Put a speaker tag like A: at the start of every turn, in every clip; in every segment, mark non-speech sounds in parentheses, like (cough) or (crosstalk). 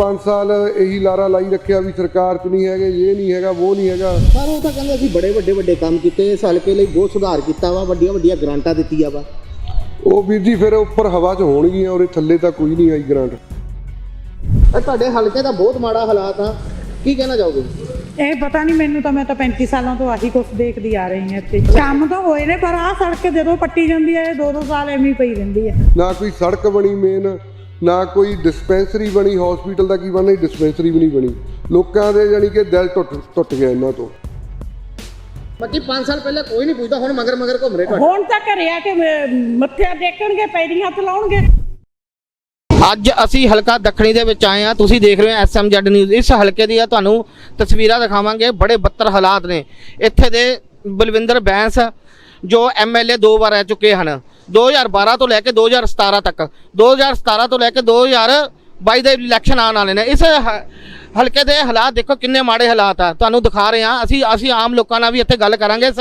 A: 5 ਸਾਲ ਇਹੀ ਲਾਰਾ ਲਾਈ ਰੱਖਿਆ ਵੀ ਸਰਕਾਰ 'ਚ ਨਹੀਂ ਹੈਗੇ ਇਹ ਨਹੀਂ ਹੈਗਾ ਉਹ ਨਹੀਂ ਹੈਗਾ।
B: ਸਰ ਉਹ ਤਾਂ ਕਹਿੰਦੇ ਅਸੀਂ ਬੜੇ ਵੱਡੇ ਵੱਡੇ ਕੰਮ ਕੀਤੇ ਇਸ ਹਲਕੇ ਲਈ ਬਹੁਤ ਸੁਧਾਰ ਕੀਤਾ ਵਾ ਵੱਡੀਆਂ ਵੱਡੀਆਂ ਗ੍ਰਾਂਟਾਂ ਦਿੱਤੀਆਂ ਵਾ।
A: ਉਹ ਵੀਰ ਜੀ ਫਿਰ ਉੱਪਰ ਹਵਾ 'ਚ ਹੋਣਗੀਆਂ ਉਹਦੇ ਥੱਲੇ ਤਾਂ ਕੋਈ ਨਹੀਂ ਆਈ ਗ੍ਰਾਂਟ।
B: ਇਹ ਤੁਹਾਡੇ ਹਲਕੇ ਦਾ ਬਹੁਤ ਮਾੜਾ ਹਾਲਾਤ ਆ ਕੀ ਕਹਿਣਾ ਚਾਹੋਗੇ?
C: ਇਹ ਪਤਾ ਨਹੀਂ ਮੈਨੂੰ ਤਾਂ ਮੈਂ ਤਾਂ 35 ਸਾਲਾਂ ਤੋਂ ਆਹੀ ਕੁਛ ਦੇਖਦੀ ਆ ਰਹੀ ਹਾਂ ਇੱਥੇ। ਕੰਮ ਤਾਂ ਹੋਏ ਨੇ ਪਰ ਆਹ ਸੜਕ ਜਦੋਂ ਪੱਟੀ ਜਾਂਦੀ ਹੈ ਇਹ ਦੋ ਦੋ ਸਾਲ ਐਵੇਂ ਹੀ ਪਈ ਰਹਿੰਦੀ ਹੈ
A: ਨਾ ਕੋਈ ਸੜਕ ਬਣੀ ਮੇਨ ਨਾ ਕੋਈ ਡਿਸਪੈਂਸਰੀ ਬਣੀ ਹਸਪੀਟਲ ਦਾ ਕੀ ਬਣਨਾ ਡਿਸਪੈਂਸਰੀ ਵੀ ਨਹੀਂ ਬਣੀ। ਲੋਕਾਂ ਦੇ ਯਾਨੀ ਕਿ ਦਿਲ ਟੁੱਟ ਟੁੱਟ ਗਿਆ ਇਹਨਾਂ ਤੋਂ।
B: ਬਾਕੀ 5 ਸਾਲ ਪਹਿਲਾਂ ਕੋਈ ਨਹੀਂ ਪੁੱਛਦਾ ਹੁਣ ਮਗਰ ਮਗਰ ਘੁੰਮ ਰਹੇ ਤੁਹਾਡੇ
C: ਹੁਣ ਤਾਂ ਘਰੇ ਆ ਕੇ ਮ- ਮੱਥਾ ਟੇਕਣਗੇ ਪੈਰੀਂ ਹੱਥ ਲਾਉਣਗੇ।
B: ਅੱਜ ਅਸੀਂ ਹਲਕਾ ਦੱਖਣੀ ਦੇ ਵਿੱਚ ਆਏ ਆ ਤੁਸੀਂ ਦੇਖ ਰਹੇ ਹੋ ਐਸਐਮਜੈਡ ਨਿਊਜ਼। ਇਸ ਹਲਕੇ ਦੀਆਂ ਤੁਹਾਨੂੰ ਤਸਵੀਰਾਂ ਦਿਖਾਵਾਂਗੇ। ਬੜੇ ਬੱਤਰ ਹਾਲਾਤ ਨੇ। ਇੱਥੇ ਦੇ ਬਲਵਿੰਦਰ ਬੈਂਸ ਜੋ ਐਮਐਲਏ ਦੋ ਵਾਰ ਰਹਿ ਚੁੱਕੇ ਹਨ। 2012 ਤੋਂ ਲੈ ਕੇ 2017 ਤੱਕ 2017 ਤੋਂ ਲੈ ਕੇ 2022 ਦੇ ਇਲੈਕਸ਼ਨ ਆਉਣ ਵਾਲੇ ਨੇ। ਇਸ ਹ- ਹਲਕੇ ਦੇ ਹਾਲਾਤ ਦੇਖੋ ਕਿੰਨੇ ਮਾੜੇ ਹਾਲਾਤ ਆ। ਤੁਹਾਨੂੰ ਦਿਖਾ ਰਹੇ ਹਾਂ, ਅਸੀਂ ਅਸੀਂ ਆਮ ਲੋਕਾਂ ਨਾਲ ਵੀ ਇੱਥੇ ਗੱਲ ਕਰਾਂਗੇ, ਇਸ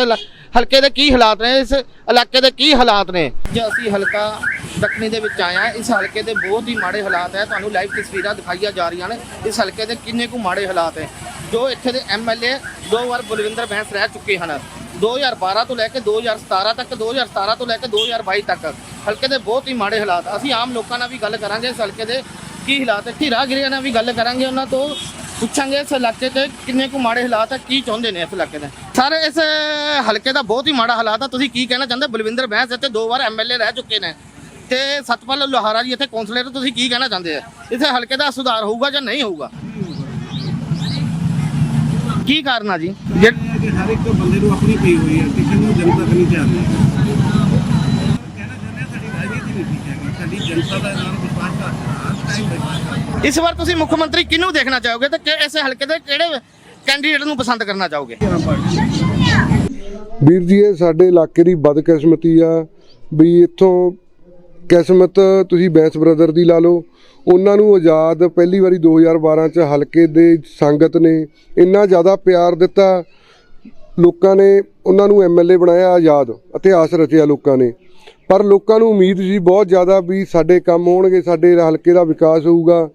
B: ਹਲਕੇ ਦੇ ਕੀ ਹਾਲਾਤ ਨੇ, ਇਸ ਇਲਾਕੇ ਦੇ ਕੀ ਹਾਲਾਤ ਨੇ। ਜੇ ਅਸੀਂ ਹਲਕਾ ਦੱਖਣੀ ਦੇ ਵਿੱਚ ਆਏ ਹਾਂ, ਇਸ ਹਲਕੇ ਦੇ ਬਹੁਤ ਹੀ ਮਾੜੇ ਹਾਲਾਤ ਹੈ। ਤੁਹਾਨੂੰ ਲਾਈਵ ਤਸਵੀਰਾਂ ਦਿਖਾਈਆਂ ਜਾ ਰਹੀਆਂ ਨੇ। ਇਸ ਹਲਕੇ ਦੇ ਕਿੰਨੇ ਕੁ ਮਾੜੇ ਹਾਲਾਤ ਹੈ ਜੋ ਇੱਥੇ ਦੇ ਐਮਐਲਏ ਦੋ ਵਾਰ ਬਲਵਿੰਦਰ ਬੈਂਸ ਰਹਿ ਚੁੱਕੇ ਹਨ। 2012 ਤੋਂ ਲੈ ਕੇ 2017 ਤੱਕ 2017 ਤੋਂ ਲੈ ਕੇ 2022 ਤੱਕ ਹਲਕੇ ਦੇ ਬਹੁਤ ਹੀ ਮਾੜੇ ਹਾਲਾਤ। ਅਸੀਂ ਆਮ ਲੋਕਾਂ ਨਾਲ ਵੀ ਗੱਲ ਕਰਾਂਗੇ ਇਸ ਹਲਕੇ ਦੇ ਕੀ ਹਾਲਾਤ ਹੈ ਧੀਰਾਗਿਰੀਆਂ ਨਾਲ ਵੀ ਗੱਲ ਕਰਾਂਗੇ, ਉਹਨਾਂ ਤੋਂ ਪੁੱਛਾਂਗੇ ਇਸ ਇਲਾਕੇ ਤੇ ਕਿੰਨੇ ਕੁ ਮਾੜੇ ਹਾਲਾਤ ਹੈ, ਕੀ ਚਾਹੁੰਦੇ ਨੇ ਇਸ ਇਲਾਕੇ ਦੇ। ਸਰ ਇਸ ਹਲਕੇ ਦਾ ਬਹੁਤ ਹੀ ਮਾੜਾ ਹਾਲਾਤ ਆ। ਤੁਸੀਂ ਕੀ ਕਹਿਣਾ ਚਾਹੁੰਦੇ? ਬਲਵਿੰਦਰ ਬੈਂਸ ਇੱਥੇ ਦੋ ਵਾਰ ਐਮਐਲਏ ਰਹਿ ਚੁੱਕੇ ਨੇ ਤੇ ਸਤਪਾਲ ਲੋਹਾਰਾ ਜੀ ਇੱਥੇ ਕੌਂਸਲਰ, ਤੁਸੀਂ ਕੀ ਕਹਿਣਾ ਚਾਹੁੰਦੇ ਆ? ਇੱਥੇ ਹਲਕੇ ਦਾ ਸੁਧਾਰ ਹੋਊਗਾ ਜਾਂ ਨਹੀਂ ਹੋਊਗਾ? ਕੀ ਕਾਰਨ ਆ ਜੀ? ਜੇ-
D: ਕਿ ਹਰ ਇੱਕ ਬੰਦੇ ਨੂੰ ਆਪਣੀ ਪਈ ਹੋਈ ਹੈ ਕਿਸੇ ਨੂੰ ਜਨਤਾ ਨਹੀਂ ਚਾਹਦੀ ਕਹਿਣਾ ਚਾਹੁੰਦੇ ਹਾਂ ਸਾਡੀ ਰਾਜਨੀਤੀ ਨਹੀਂ ਠੀਕ ਹੈਗੀ ਸਾਡੀ ਜਨਤਾ ਦਾ ਨਾਲ ਵਿਸ਼ਵਾਸ ਘੱਟ ਟਾਈਮ ਵਿਸ਼ਵਾਸ
B: ਇਸ ਵਾਰ ਤੁਸੀਂ ਮੁੱਖ ਮੰਤਰੀ ਕਿਹਨੂੰ ਦੇਖਣਾ ਚਾਹੋਗੇ ਤੇ ਕਿ ਇਸ ਹਲਕੇ ਦੇ ਕਿਹੜੇ ਕੈਂਡੀਡੇਟ ਨੂੰ ਪਸੰਦ ਕਰਨਾ ਚਾਹੋਗੇ?
A: ਵੀਰ ਜੀ ਇਹ ਸਾਡੇ ਇਲਾਕੇ ਦੀ ਬਦਕਿਸਮਤੀ ਆ ਵੀ ਇੱਥੋਂ ਕਿਸਮਤ ਤੁਸੀਂ ਬੈਂਸ ਬ੍ਰਦਰ ਦੀ ਲਾ ਲਓ ਉਹਨਾਂ ਨੂੰ ਆਜ਼ਾਦ ਪਹਿਲੀ ਵਾਰੀ 2012 ਚ ਹਲਕੇ ਦੇ ਸੰਗਤ ਨੇ ਇੰਨਾ ਜ਼ਿਆਦਾ ਪਿਆਰ ਦਿੱਤਾ। ਲੋਕਾਂ ਨੇ ਉਹਨਾਂ ਨੂੰ ਐਮਐਲਏ ਬਣਾਇਆ ਆਜ਼ਾਦ, ਇਤਿਹਾਸ ਰਚਿਆ ਲੋਕਾਂ ਨੇ। ਪਰ ਲੋਕਾਂ ਨੂੰ ਉਮੀਦ ਸੀ ਬਹੁਤ ਜ਼ਿਆਦਾ ਵੀ ਸਾਡੇ ਕੰਮ ਹੋਣਗੇ, ਸਾਡੇ ਹਲਕੇ ਦਾ ਵਿਕਾਸ ਹੋਊਗਾ।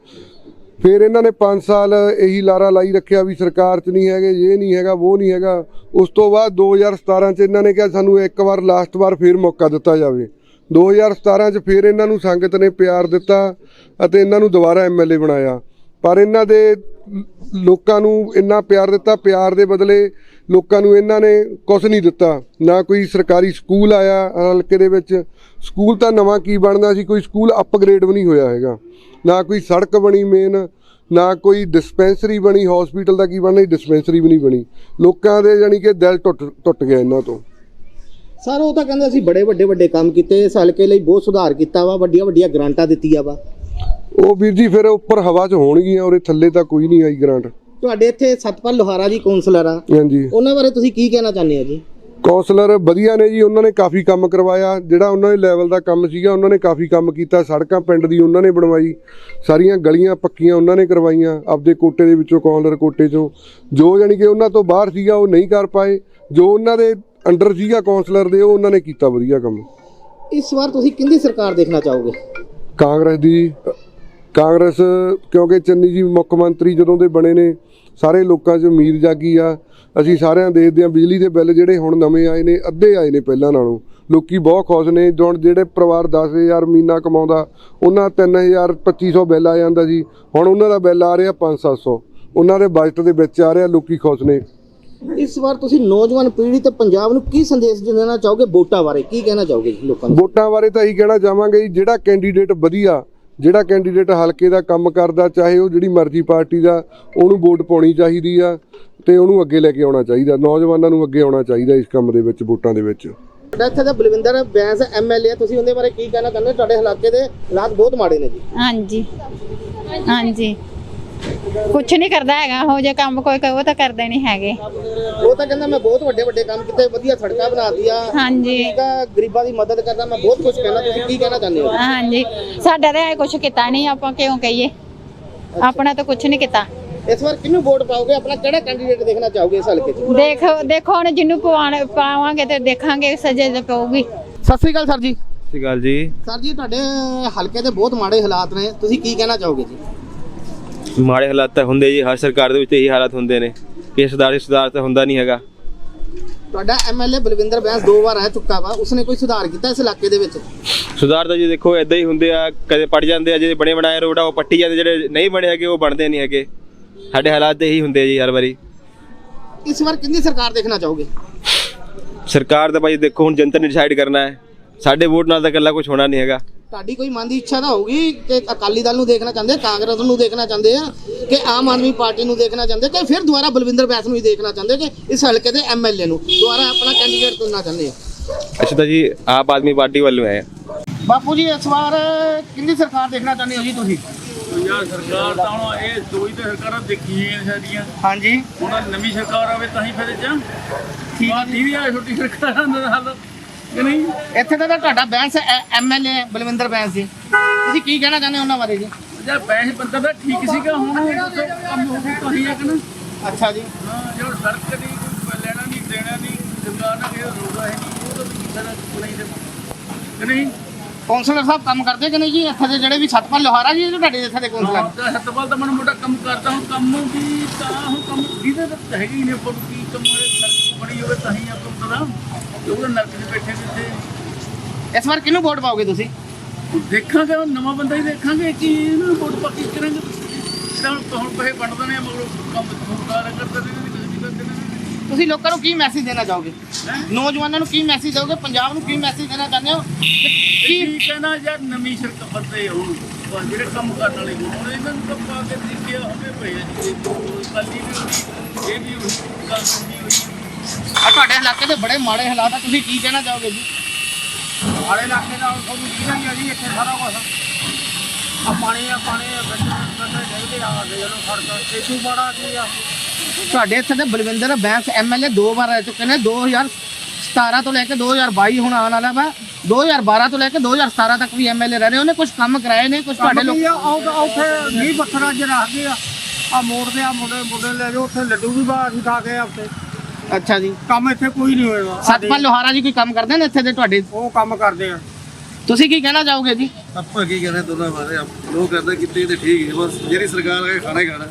A: ਫਿਰ ਇਹਨਾਂ ਨੇ 5 ਸਾਲ ਇਹੀ ਲਾਰਾ ਲਾਈ ਰੱਖਿਆ ਵੀ ਸਰਕਾਰ 'ਚ ਨਹੀਂ ਹੈਗੇ, ਇਹ ਨਹੀਂ ਹੈਗਾ, ਉਹ ਨਹੀਂ ਹੈਗਾ। ਉਸ ਤੋਂ ਬਾਅਦ 2017 'ਚ ਇਹਨਾਂ ਨੇ ਕਿਹਾ ਸਾਨੂੰ ਇੱਕ ਵਾਰ ਲਾਸਟ ਵਾਰ ਫਿਰ ਮੌਕਾ ਦਿੱਤਾ ਜਾਵੇ। 2017 'ਚ ਫਿਰ ਇਹਨਾਂ ਨੂੰ ਸੰਗਤ ਨੇ ਪਿਆਰ ਦਿੱਤਾ ਅਤੇ ਇਹਨਾਂ ਨੂੰ ਦੁਬਾਰਾ ਐਮਐਲਏ ਬਣਾਇਆ। ਪਰ ਇਹਨਾਂ ਦੇ ਲੋਕਾਂ ਨੂੰ ਇੰਨਾ ਪਿਆਰ ਦਿੱਤਾ, ਪਿਆਰ ਦੇ ਬਦਲੇ ਲੋਕਾਂ ਨੂੰ ਇਹਨਾਂ ਨੇ ਕੁਝ ਨਹੀਂ ਦਿੱਤਾ। ਨਾ ਕੋਈ ਸਰਕਾਰੀ ਸਕੂਲ ਆਇਆ ਹਲਕੇ ਦੇ ਵਿੱਚ। ਸਕੂਲ ਤਾਂ ਨਵਾਂ ਕੀ ਬਣਦਾ ਸੀ, ਕੋਈ ਸਕੂਲ ਅਪਗ੍ਰੇਡ ਵੀ ਨਹੀਂ ਹੋਇਆ ਹੈਗਾ। ਨਾ ਕੋਈ ਸੜਕ ਬਣੀ ਮੇਨ ਨਾ ਕੋਈ ਡਿਸਪੈਂਸਰੀ ਬਣੀ ਹਸਪੀਟਲ ਦਾ ਕੀ ਬਣਨਾ ਡਿਸਪੈਂਸਰੀ ਵੀ ਨਹੀਂ ਬਣੀ। ਲੋਕਾਂ ਦੇ ਯਾਨੀ ਕਿ ਦਿਲ ਟੁੱਟ ਟੁੱਟ ਗਿਆ ਇਹਨਾਂ ਤੋਂ।
B: ਸਰ ਉਹ ਤਾਂ ਕਹਿੰਦੇ ਅਸੀਂ ਬੜੇ ਵੱਡੇ ਵੱਡੇ ਕੰਮ ਕੀਤੇ ਇਸ ਹਲਕੇ ਲਈ ਬਹੁਤ ਸੁਧਾਰ ਕੀਤਾ ਵਾ ਵੱਡੀਆਂ ਵੱਡੀਆਂ ਗ੍ਰਾਂਟਾਂ ਦਿੱਤੀਆਂ ਵਾ।
A: ਉਹ ਵੀਰ ਜੀ ਫਿਰ ਉੱਪਰ ਹਵਾ 'ਚ ਹੋਣਗੀਆਂ ਉਹਦੇ ਥੱਲੇ ਤਾਂ ਕੋਈ ਨਹੀਂ ਆਈ ਗ੍ਰਾਂਟ।
B: ਤੁਹਾਡੇ ਇੱਥੇ ਸਤਪਾਲ ਲੋਹਾਰਾ ਜੀ ਕੌਂਸਲਰ ਆ।
A: ਹਾਂਜੀ।
B: ਉਹਨਾਂ ਬਾਰੇ ਤੁਸੀਂ ਕੀ ਕਹਿਣਾ ਚਾਹੁੰਦੇ ਆ ਜੀ?
A: ਕੌਂਸਲਰ ਵਧੀਆ ਨੇ ਜੀ ਉਹਨਾਂ ਨੇ ਕਾਫੀ ਕੰਮ ਕਰਵਾਇਆ। ਜਿਹੜਾ ਉਹਨਾਂ ਦੇ ਲੈਵਲ ਦਾ ਕੰਮ ਸੀਗਾ ਉਹਨਾਂ ਨੇ ਕਾਫੀ ਕੰਮ ਕੀਤਾ। ਸੜਕਾਂ ਪਿੰਡ ਦੀ ਉਹਨਾਂ ਨੇ ਬਣਵਾਈ। ਸਾਰੀਆਂ ਗਲੀਆਂ ਪੱਕੀਆਂ ਉਹਨਾਂ ਨੇ ਕਰਵਾਈਆਂ ਆਪਦੇ ਕੋਟੇ ਦੇ ਵਿੱਚੋਂ ਕੌਂਸਲਰ ਕੋਟੇ ਚੋਂ। ਜੋ ਜਾਣੀ ਕਿ ਉਹਨਾਂ ਤੋਂ ਬਾਹਰ ਸੀਗਾ ਉਹ ਨਹੀਂ ਕਰ ਪਾਏ। ਜੋ ਉਹਨਾਂ ਦੇ ਅੰਡਰ ਸੀਗਾ ਕੌਂਸਲਰ ਦੇ ਉਹ ਉਹਨਾਂ ਨੇ ਕੀਤਾ ਵਧੀਆ ਕੰਮ।
B: ਇਸ ਵਾਰ ਤੁਸੀਂ ਕਿੰਦੀ ਸਰਕਾਰ ਦੇਖਣਾ ਚਾਹੋਗੇ?
A: ਕਾਂਗਰਸ ਦੀ ਕਾਂਗਰਸ ਕਿਉਂਕਿ ਚੰਨੀ ਜੀ ਮੁੱਖ ਮੰਤਰੀ ਜਦੋਂ ਦੇ ਬਣੇ ਨੇ ਸਾਰੇ ਲੋਕਾਂ 'ਚ ਉਮੀਦ ਜਾਗੀ ਆ। ਅਸੀਂ ਸਾਰਿਆਂ ਦੇਖਦੇ ਹਾਂ ਬਿਜਲੀ ਦੇ ਬਿੱਲ ਜਿਹੜੇ ਹੁਣ ਨਵੇਂ ਆਏ ਨੇ ਅੱਧੇ ਆਏ ਨੇ ਪਹਿਲਾਂ ਨਾਲੋਂ। ਲੋਕੀ ਬਹੁਤ ਖੁਸ਼ ਨੇ ਹੁਣ ਜਿਹੜੇ ਪਰਿਵਾਰ 10000 ਮਹੀਨਾ ਕਮਾਉਂਦਾ ਉਹਨਾਂ 3000 2500 ਬਿੱਲ ਆ ਜਾਂਦਾ ਸੀ ਹੁਣ ਉਹਨਾਂ ਦਾ ਬਿੱਲ ਆ ਰਿਹਾ 5-700 ਉਹਨਾਂ ਦੇ ਬਜਟ ਦੇ ਵਿੱਚ ਆ ਰਿਹਾ ਲੋਕੀ ਖੁਸ਼ ਨੇ।
B: ਇਸ ਵਾਰ ਤੁਸੀਂ ਨੌਜਵਾਨ ਪੀੜ੍ਹੀ ਤੇ ਪੰਜਾਬ ਨੂੰ ਕੀ ਸੰਦੇਸ਼ ਦੇਣਾ ਚਾਹੋਗੇ ਵੋਟਾਂ ਬਾਰੇ? ਕੀ ਕਹਿਣਾ ਚਾਹੋਗੇ ਜੀ ਲੋਕਾਂ ਨੂੰ?
A: ਵੋਟਾਂ ਬਾਰੇ ਤਾਂ ਇਹੀ ਕਹਿਣਾ ਚਾਹਾਂਗੇ ਜੀ ਜਿਹੜਾ ਕੈਂਡੀਡੇਟ ਵਧੀਆ ਜਿਹੜਾ ਕੈਂਡੀਡੇਟ ਹਲਕੇ ਦਾ ਕੰਮ ਕਰਦਾ ਚਾਹੇ ਉਹ ਜਿਹੜੀ ਮਰਜ਼ੀ ਪਾਰਟੀ ਦਾ ਉਹਨੂੰ ਵੋਟ ਪਾਉਣੀ ਚਾਹੀਦੀ ਆ ਤੇ ਉਹਨੂੰ ਅੱਗੇ ਲੈ ਕੇ ਆਉਣਾ ਚਾਹੀਦਾ ਨੌਜਵਾਨਾਂ ਨੂੰ ਅੱਗੇ ਆਉਣਾ ਚਾਹੀਦਾ ਇਸ ਕੰਮ ਦੇ ਵਿੱਚ ਵੋਟਾਂ ਦੇ ਵਿੱਚ।
B: ਤੁਹਾਡਾ ਇੱਥੇ ਦਾ ਬਲਵਿੰਦਰ ਬੈਂਸ ਐਮਐਲਏ ਤੁਸੀਂ ਉਹਦੇ ਬਾਰੇ ਕੀ ਕਹਿਣਾ ਚਾਹੁੰਦੇ ਹੋ? ਤੁਹਾਡੇ ਇਲਾਕੇ ਦੇ ਹਾਲਾਤ ਬਹੁਤ ਮਾੜੇ ਨੇ ਜੀ।
E: ਹਾਂਜੀ। ਹਾਂਜੀ। ਕੁਛ ਨਹੀਂ ਕਰਦਾ ਹੈਗਾ ਹੋ ਜੇ ਕੰਮ ਕੋਈ ਕਹੋ ਤਾਂ ਕਰਦੇ ਨਹੀਂ ਹੈਗੇ।
B: ਉਹ ਤਾਂ ਕਹਿੰਦਾ ਮੈਂ ਬਹੁਤ ਵੱਡੇ ਵੱਡੇ ਕੰਮ ਕੀਤੇ ਵਧੀਆ ਸੜਕਾਂ ਬਣਾਤੀਆਂ।
E: ਹਾਂਜੀ।
B: ਠੀਕ ਆ ਗਰੀਬਾਂ ਦੀ ਮਦਦ ਕਰਦਾ ਮੈਂ ਬਹੁਤ ਕੁਝ ਕਹਿਣਾ ਤੁਸੀਂ ਕੀ ਕਹਿਣਾ ਚਾਹੁੰਦੇ ਹੋ?
E: ਹਾਂਜੀ। ਸਾਡਾ ਤਾਂ ਕੁਛ ਕੀਤਾ ਨਹੀਂ ਆਪਾਂ ਕਿਉਂ ਕਹੀਏ? ਆਪਣਾ ਤਾਂ ਕੁਛ ਨਹੀਂ ਕੀਤਾ।
B: ਇਸ ਵਾਰ ਕਿਹਨੂੰ ਵੋਟ ਪਾਓਗੇ? ਆਪਣਾ ਕਿਹੜਾ ਕੈਂਡੀਡੇਟ ਦੇਖਣਾ ਚਾਹੋਗੇ ਇਸ ਹਲਕੇ 'ਚ?
E: ਦੇਖੋ ਦੇਖੋ ਹੁਣ ਜਿਹਨੂੰ ਪਵਾਣ ਪਾਵਾਂਗੇ ਤੇ ਦੇਖਾਂਗੇ ਸਜੇ ਤੇ ਪਊਗੀ।
B: ਸਤਿ ਸ੍ਰੀ ਅਕਾਲ ਸਰ ਜੀ।
F: ਸਤਿ ਸ਼੍ਰੀ ਅਕਾਲ ਜੀ।
B: ਸਰ ਜੀ ਤੁਹਾਡੇ ਹਲਕੇ ਦੇ ਬਹੁਤ ਮਾੜੇ ਹਾਲਾਤ ਨੇ ਤੁਸੀਂ ਕੀ ਕਹਿਣਾ ਚਾਹੋਗੇ ਜੀ?
F: ਮਾੜੇ ਹਾਲਾਤ ਤਾਂ ਹੁੰਦੇ ਜੀ ਹਰ ਸਰਕਾਰ ਦੇ ਵਿੱਚ ਇਹੀ ਹਾਲਾਤ ਹੁੰਦੇ ਨੇ ਕਿ ਸੁਧਾਰ ਸੁਧਾਰ ਤਾਂ ਹੁੰਦਾ ਨਹੀਂ ਹੈਗਾ।
B: ਤੁਹਾਡਾ ਐਮਐਲਏ ਬਲਵਿੰਦਰ ਬੈਂਸ ਦੋ ਵਾਰ ਰਹਿ ਚੁੱਕਾ ਵਾ ਉਸਨੇ ਕੋਈ ਸੁਧਾਰ ਕੀਤਾ ਇਸ ਇਲਾਕੇ ਦੇ ਵਿੱਚ?
F: ਸੁਧਾਰ ਤਾਂ ਜੀ ਦੇਖੋ ਇਦਾਂ ਹੀ ਹੁੰਦੇ ਆ ਕਦੇ ਪੜ ਜਾਂਦੇ ਆ ਜਿਹੜੇ ਬਣੇ ਬਣਾਏ ਰੋਡ ਆ ਉਹ ਪੱਟੀ ਜਾਂਦੇ ਜਿਹੜੇ ਨਹੀਂ ਬਣੇ ਹੈਗੇ ਉਹ ਬਣਦੇ ਨਹੀਂ ਹੈਗੇ। ਸਾਡੇ ਹਾਲਾਤ ਤਾਂ ਇਹੀ ਹੁੰਦੇ ਜੀ ਹਰ ਵਾਰੀ।
B: ਇਸ ਵਾਰ ਕਿੰਨੀ ਸਰਕਾਰ ਦੇਖਣਾ ਚਾਹੋਗੇ?
F: ਸਰਕਾਰ ਦਾ ਭਾਈ ਦੇਖੋ ਹੁਣ ਜਨਤਾ ਨੇ ਡਿਸਾਈਡ ਕਰਨਾ ਹੈ। ਸਾਡੇ ਵੋਟ ਨਾਲ ਤਾਂ ਇਕੱਲਾ ਕੁਝ ਹੋਣਾ ਨਹੀਂ ਹੈਗਾ।
B: ਤੁਹਾਡੀ ਕੋਈ ਮਨ ਦੀ ਇੱਛਾ ਤਾਂ ਹੋਊਗੀ ਕਿ ਅਕਾਲੀ ਦਲ ਨੂੰ ਦੇਖਣਾ ਚਾਹੁੰਦੇ ਕਾਂਗਰਸ ਨੂੰ ਦੇਖਣਾ ਚਾਹੁੰਦੇ ਆ ਕਿ ਆਮ ਆਦਮੀ ਪਾਰਟੀ ਨੂੰ ਦੇਖਣਾ ਚਾਹੁੰਦੇ ਕਿ ਫਿਰ ਦੁਬਾਰਾ ਬਲਵਿੰਦਰ ਬੈਂਸ ਨੂੰ ਹੀ ਦੇਖਣਾ ਚਾਹੁੰਦੇ ਕਿ ਇਸ ਹਲਕੇ ਦੇ ਐਮਐਲਏ ਨੂੰ। ਦੁਬਾਰਾ ਆਪਣਾ ਕੈਂਡੀਡੇਟ ਚੁਣਨਾ ਚਾਹੁੰਦੇ ਆ।
F: ਅਸੀਂ ਤਾਂ ਜੀ ਆਪ ਆਦਮੀ ਪਾਰਟੀ ਵੱਲੋਂ ਆਏ ਆ।
B: ਬਾਪੂ ਜੀ ਇਸ ਵਾਰ ਕਿੰਨੀ ਸਰਕਾਰ ਦੇਖਣਾ ਚਾਹੁੰਦੇ ਹੋ ਜੀ ਤੁਸੀਂ?
G: ਪੰਜਾਬ ਸਰਕਾਰ ਤਾਂ ਹੁਣ ਇਹ ਦੋ ਹੀ ਤਾਂ ਸਰਕਾਰਾਂ ਦੇਖੀਆਂ ਸਾਡੀਆਂ।
B: ਹਾਂਜੀ।
G: ਹੁਣ ਨਵੀਂ ਸਰਕਾਰ ਆਵੇ ਤਾਂ ਹੀ ਫਿਰ ਚ ਠੀਕ। ਆ ਠੀਕ ਆ ਛੋਟੀ ਸਰਕਾਰਾਂ ਦਾ ਹੱਲ। ਕਿ ਨਹੀਂ?
B: ਇੱਥੇ ਤਾਂ ਤੁਹਾਡਾ ਬੈਂਸ ਐਮਐਲਏ ਬਲਵਿੰਦਰ ਬੈਂਸ ਜੀ। ਤੁਸੀਂ ਕੀ ਕਹਿਣਾ ਚਾਹੁੰਦੇ ਉਹਨਾਂ ਬਾਰੇ ਜੀ?
G: ਜੇ ਪੈਸੇ ਬੰਦਾ ਤਾਂ ਠੀਕ ਸੀਗਾ ਹੁਣ ਕੰਮ ਹੋ ਗਿਆ ਤਾਂ ਹੀ ਆ ਕਿ ਨਾ
B: ਅੱਛਾ ਜੀ।
G: ਹਾਂ ਜੋ ਸੜਕ ਕੋਈ ਲੈਣਾ ਨਹੀਂ ਦੇਣਾ ਨਹੀਂ ਸਰਕਾਰ ਨਾਲ ਕਿਸੇ ਰੋਗਾ ਹੈ ਨਹੀਂ ਉਹ ਤਾਂ ਕਿਸੇ ਦਾ ਨਹੀਂ ਦੇ ਨਹੀਂ?
B: ਕੌਂਸਲਰ ਸਾਹਿਬ ਕੰਮ ਕਰਦੇ ਕਿ ਨਹੀਂ ਜੀ? ਇੱਥੇ ਦੇ ਜਿਹੜੇ ਵੀ ਸਤਪਾਲ ਲੋਹਾਰਾ ਜੀ ਜੋ ਤੁਹਾਡੇ ਇੱਥੇ ਦੇ ਕੌਂਸਲਰ?
G: ਤਾਂ ਸਤਪਾਲ ਤਾਂ ਮੈਨੂੰ ਮੋਟਾ ਕੰਮ ਕਰਦਾ ਹੁਣ ਕੰਮ ਵੀ ਤਾਂ ਹੁਣ ਕੰਮ ਜਿਹਦੇ ਤਾਂ ਹੈਗੇ ਹੀ ਨੇ ਪਰ ਕੀ ਕੰਮ ਹੋਏ ਸੜਕ ਬਣੀ ਹੋਵੇ ਤਾਂ ਹੀ ਆਪਾਂ ਨੂੰ ਪਤਾ ਲੋਕ ਨਰਕ 'ਚ ਬੈਠੇ ਕਿੱਥੇ
B: ਇਸ ਵਾਰ ਕਿਹਨੂੰ ਵੋਟ ਪਾਓਗੇ ਤੁਸੀਂ?
G: ਦੇਖਾਂਗੇ ਹੁਣ ਨਵਾਂ ਬੰਦਾ ਹੀ ਦੇਖਾਂਗੇ ਕਿ ਇਹਨੂੰ ਵੋਟ ਪੱਕੀ ਕਰਾਂਗੇ। ਤਾਂ ਹੁਣ ਹੁਣ ਪੈਸੇ ਵੰਡਦੇ ਨੇ ਮਗਰੋਂ ਕੰਮ ਸਰਕਾਰ ਕਰਦੇ ਨੇ ਕਿਸੇ ਦੀ ਕਰਦੇ ਨੇ।
B: ਤੁਸੀਂ ਲੋਕਾਂ ਨੂੰ ਕੀ ਮੈਸੇਜ ਦੇਣਾ ਚਾਹੋਗੇ? ਨੌਜਵਾਨਾਂ ਨੂੰ ਕੀ ਮੈਸੇਜ ਦਿਓਗੇ? ਪੰਜਾਬ ਨੂੰ ਕੀ ਮੈਸੇਜ ਦੇਣਾ ਚਾਹੁੰਦੇ ਹੋ? ਕਿ ਕੀ
G: ਕੀ ਕਹਿਣਾ ਯਾਰ ਨਵੀਂ ਸਰਕਾਰ ਬੰਦੇ ਹੁਣ ਬਸ ਜਿਹੜੇ ਕੰਮ ਕਰਨ ਵਾਲੇ ਹੋਣ ਹੁਣ ਇਹਨਾਂ ਨੂੰ ਤਾਂ ਪਾ ਕੇ ਦੇਖਿਆ ਹੋਵੇ ਪਏ ਆ ਜੀ ਕੱਲੀ ਵੀ ਹੋਈ ਇਹ ਵੀ ਹੋਈ ਗੱਲ ਵੀ ਹੋਈ।
B: ਆ ਤੁਹਾਡੇ ਇਲਾਕੇ ਦੇ ਬੜੇ ਮਾੜੇ ਹਾਲਾਤ ਆ ਤੁਸੀਂ ਕੀ ਕਹਿਣਾ ਚਾਹੋਗੇ ਜੀ?
G: ਆਲੇ ਇਲਾਕੇ ਦਾ ਤੁਹਾਨੂੰ ਦੀਦਾ ਨਹੀਂ ਆ ਜੀ ਇੱਥੇ ਸਾਰਾ ਕੁਝ ਆ ਪਾਣੀ ਆ ਪਾਣੀ ਆ ਬੰਦੇ ਬੰਦੇ ਡੇਗਦੇ ਆ ਗਏ ਜਦੋਂ ਸੜਕ ਇਸ਼ੂ ਬੜਾ ਕੀ ਆ?
B: ਤੁਹਾਡੇ ਇੱਥੇ ਦੇ ਬਲਵਿੰਦਰ ਬੈਂਸ ਐਮਐਲਏ ਦੋ ਵਾਰ ਰਹਿ ਚੁੱਕੇ ਨੇ 2017 ਤੋਂ ਲੈ ਕੇ 2022 ਹੁਣ ਆਉਣ ਵਾਲਾ ਵਾ। 2012 ਤੋਂ ਲੈ ਕੇ 2017 ਤੱਕ ਵੀ ਐਮਐਲਏ ਰਹੇ ਨੇ ਉਹਨੇ ਕੁਝ ਕੰਮ ਕਰਾਏ ਨੇ ਕੁਝ ਤੁਹਾਡੇ ਲੋਕ
G: ਉੱਥੇ ਨਹੀਂ ਪੱਥਰਾਂ 'ਚ ਰੱਖਦੇ ਆ। ਆ ਮੋੜਦੇ ਆ ਮੁੰਡੇ ਮੁੰਡੇ ਲੈ ਜਾਓ ਉੱਥੇ ਲੱਡੂ ਵੀ ਬਾਹਰ ਹੀ ਖਾ ਗਏ ਆ ਉੱਥੇ।
B: ਅੱਛਾ ਜੀ।
G: ਕੰਮ ਇੱਥੇ ਕੋਈ ਨਹੀਂ ਹੋਏਗਾ
B: ਸਤਪਾਲ ਲੋਹਾਰਾ ਜੀ ਕੋਈ ਕੰਮ ਕਰਦੇ ਨੇ ਇੱਥੇ ਦੇ ਤੁਹਾਡੇ?
G: ਉਹ ਕੰਮ ਕਰਦੇ ਆ।
B: ਤੁਸੀਂ ਕੀ ਕਹਿਣਾ ਚਾਹੋਗੇ ਜੀ?
D: ਆਪਾਂ ਕੀ ਕਹਿੰਦੇ ਦੋਨਾਂ ਬਾਰੇ? ਲੋਕ ਕਹਿੰਦੇ ਕਿਤੇ ਤੇ ਠੀਕ ਹੈ ਬਸ ਜਿਹੜੀ ਸਰਕਾਰ ਆਏ ਖਾਣਾ ਹੀ ਖਾਣਾ।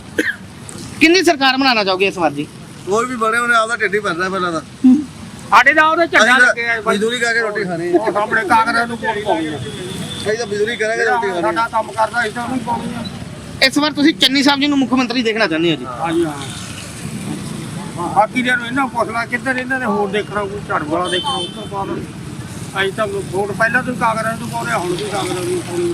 B: ਕਿੰਨੀ ਸਰਕਾਰ ਬਣਾਉਣਾ ਚਾਹੋਗੇ ਇਸ ਵਾਰ ਜੀ?
D: ਕੋਈ ਵੀ ਬਣੇ ਉਹਨੇ ਆਪਦਾ ਢਿੱਡ ਹੀ ਭਰਨਾ ਪਹਿਲਾਂ ਤਾਂ।
G: ਸਾਡੇ ਦਾ ਉਹਦੇ ਝੰਡਾ ਲੱਗੇ ਆ।
D: ਮਜ਼ਦੂਰੀ ਕਰਕੇ ਰੋਟੀ ਖਾਣੀ ਹੈ
G: ਉਹ ਸਾਹਮਣੇ ਕਾਂਗਰਸ ਨੂੰ ਵੋਟ ਪਾਉਣੀ ਆ।
D: ਅਸੀਂ ਤਾਂ ਮਜ਼ਦੂਰੀ ਕਰਾਂਗੇ ਰੋਟੀ ਖਾਣੀ
G: ਸਾਡਾ ਕੰਮ ਕਰਦਾ ਇਸ ਨੂੰ ਪਾਉਣੀ ਆ।
B: ਇਸ ਵਾਰ ਤੁਸੀਂ ਚੰਨੀ ਸਾਹਿਬ ਜੀ ਨੂੰ ਮੁੱਖ ਮੰਤਰੀ ਦੇਖਣਾ ਚਾਹੁੰਦੇ ਹੋ ਜੀ?
G: ਹਾਂਜੀ ਹਾਂ। ਬਾਕੀ ਦੇ ਨੂੰ ਇਹਨਾਂ ਪੁੱਛਣਾ ਕਿੱਧਰ ਇਹਨਾਂ ਨੇ ਹੋਰ ਦੇਖਣਾ ਕੋਈ ਝੜ ਵਾਲਾ ਦੇਖਣਾ ਉਸ ਤੋਂ ਬਾਅਦ ਅਸੀਂ ਤਾਂ ਵੋਟ ਪਹਿਲਾਂ ਤੋਂ ਹੀ ਕਾਂਗਰਸ ਨੂੰ ਪਾਉਂਦੇ ਹੁਣ ਵੀ ਕਾਂਗਰਸ ਨੂੰ ਪਾਉਣੀ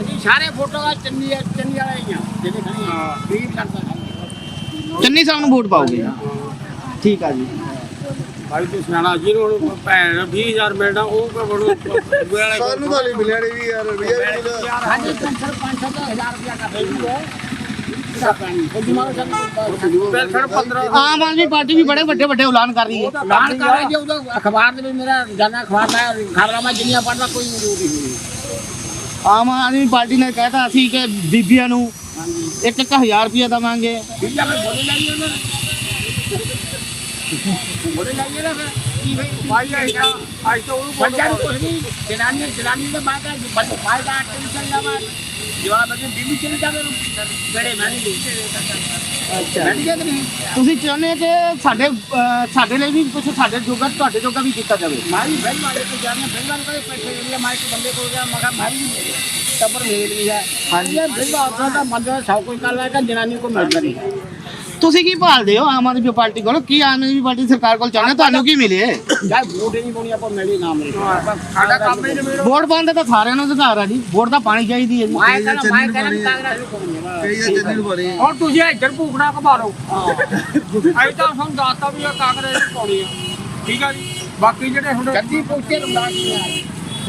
G: ਅਸੀਂ ਸਾਰੇ ਫੋਟੋ ਦਾ ਚੰਨੀ ਚੰਨੀ ਵਾਲੇ ਹੀ ਆ ਜਿਹੜੇ ਖੜੇ ਹਾਂ। ਗਰੀਬ ਕਰਦਾ
B: ਚੰਨੀ ਸਾਹਿਬ ਨੂੰ ਵੋਟ ਪਾਓਗੇ? ਠੀਕ ਆ ਜੀ।
G: ਭਾਈ ਤੂੰ ਸਿਆਣਾ ਜਿਹਨੂੰ ਭੈਣ 20000 ਮਿਲਣਾ ਉਹ (laughs) ਕੋ ਬੜੋ
D: ਸਾਨੂੰ ਤਾਂ ਨਹੀਂ ਮਿਲਿਆ ਨਹੀਂ ਵੀ ਯਾਰ ਰੁਪਈਆ।
G: ਹਾਂਜੀ 500 ਰੁਪਿਆ ਕਰ ਰਹੀ ਹੈ ਪੈਨਸ਼ਨ 15
B: ਆਮ ਆਦਮੀ ਪਾਰਟੀ ਵੀ ਬੜੇ ਵੱਡੇ ਵੱਡੇ ਐਲਾਨ ਕਰ ਰਹੀ ਹੈ।
G: ਐਲਾਨ ਕਰ ਰਹੀ ਜੀ ਉਹਦਾ ਅਖਬਾਰ ਦੇ ਵੀ ਮੇਰਾ ਜਾਨਾ ਅਖਬਾਰ ਦਾ ਖਬਰਾਂ ਜਿੰਨੀਆਂ ਪੜਦਾ ਕੋਈ ਮੌਜੂਦ ਹੀ ਨਹੀਂ
B: ਆਮ ਆਦਮੀ ਪਾਰਟੀ ਨੇ ਕਹਿਤਾ ਅਸੀਂ ਕਿ ਬੀਬੀਆਂ ਨੂੰ ਇੱਕ ਇੱਕ ਹਜ਼ਾਰ ਰੁਪਏ ਦੇਵਾਂਗੇ।
G: ਮੈਂ ਬੋਲੇ ਲਾਈ ਉਹਨਾਂ ਬੋਲੇ ਲਾਈ ਨਾ ਫਿਰ ਕੀ ਭਾਈ ਭਾਈ ਆਇਆ ਅੱਜ ਤਾਂ ਉਹ ਪੰਜਾਂ ਨੂੰ ਕੁਝ ਨਹੀਂ ਜਨਾਨੀ ਜਨਾਨੀ ਦੇ ਬਾਅਦ ਬੰਦ ਫਾਇਦਾ ਟੈਨਸ਼ਨ ਨਾ ਮਾਰ ਜਵਾਬ ਅਜੇ ਦਿੱਲੀ ਚਲੇ ਜਾਵੇ ਬੜੇ ਮਾਨੀ ਦੇ ਅੱਛਾ। ਮੈਂ ਕਿਹਾ ਨਹੀਂ
B: ਤੁਸੀਂ ਚਾਹੁੰਦੇ ਕਿ ਸਾਡੇ ਸਾਡੇ ਲਈ ਵੀ ਕੁਝ ਸਾਡੇ ਜੋਗਾ ਤੁਹਾਡੇ ਜੋਗਾ ਵੀ ਕੀਤਾ ਜਾਵੇ?
G: ਮਾਰੀ ਬੈਲ ਵਾਲੇ ਤੋਂ ਜਾਣੇ ਬੈਲ ਵਾਲੇ ਕੋਲ ਪੈਸੇ ਲੈ ਲਿਆ ਮਾਈ ਕੇ ਬੰਦੇ ਕੋਲ ਗਿਆ ਮਗਾ ਮਾਰੀ ਤਬਰ ਮੇਲ ਵੀ ਹੈ। ਹਾਂਜੀ। ਬੈਲ ਵਾਲਾ ਦਾ ਬੰਦਾ ਸਭ ਕੋਈ ਕਰ ਲਾਏਗਾ ਜਨਾਨੀ ਕੋ ਮਿਲਦਾ ਨਹੀਂ।
B: ਤੁਸੀਂ ਕੀ ਭਾਲਦੇ ਹੋ? ਆਮ ਆਦਮੀ ਪਾਰਟੀ ਕੋਲ ਕੀ ਆਮ ਆਦਮੀ ਪਾਰਟੀ ਸਰਕਾਰ ਕੋਲ ਚਾਹੁੰਦੇ? ਤੁਹਾਨੂੰ ਕੀ ਮਿਲੇ?
G: ਯਾਰ ਵੋਟ ਹੀ ਨਹੀਂ ਪਾਉਣੀ ਆਪਾਂ ਮਿਲੀ ਨਾ ਮਿਲੀ। ਸਾਡਾ ਕੰਮ ਹੀ ਨਹੀਂ
B: ਵੋਟ ਪਾਉਣ ਦਾ ਤਾਂ ਸਾਰਿਆਂ ਨੂੰ ਅਧਿਕਾਰ ਆ ਜੀ। ਵੋਟ ਤਾਂ ਪਾਣੀ ਚਾਹੀਦੀ ਹੈ ਜੀ।
G: ਮੈਂ ਕਹਿੰਦਾ ਮੈਂ ਕਹਿੰਦਾ ਕਾਂਗਰਸ ਨੂੰ ਪਾਉਣੀ ਹੈ
D: ਕਈ ਤਾਂ ਚੰਨੀ ਨੂੰ ਬਣੀ
G: ਹੁਣ ਤੁਸੀਂ ਇੱਧਰ ਭੂਖਣਾ ਘਮਾਰੋ। ਅਸੀਂ ਤਾਂ ਤੁਹਾਨੂੰ ਦੱਸਤਾ ਵੀ ਇਹ ਕਾਂਗਰਸ ਨੂੰ ਪਾਉਣੀ ਆ। ਠੀਕ ਆ ਜੀ? ਬਾਕੀ ਜਿਹੜੇ ਹੁਣ ਗੱਦੀ ਪੁੱਛੇ ਲੰਦਾ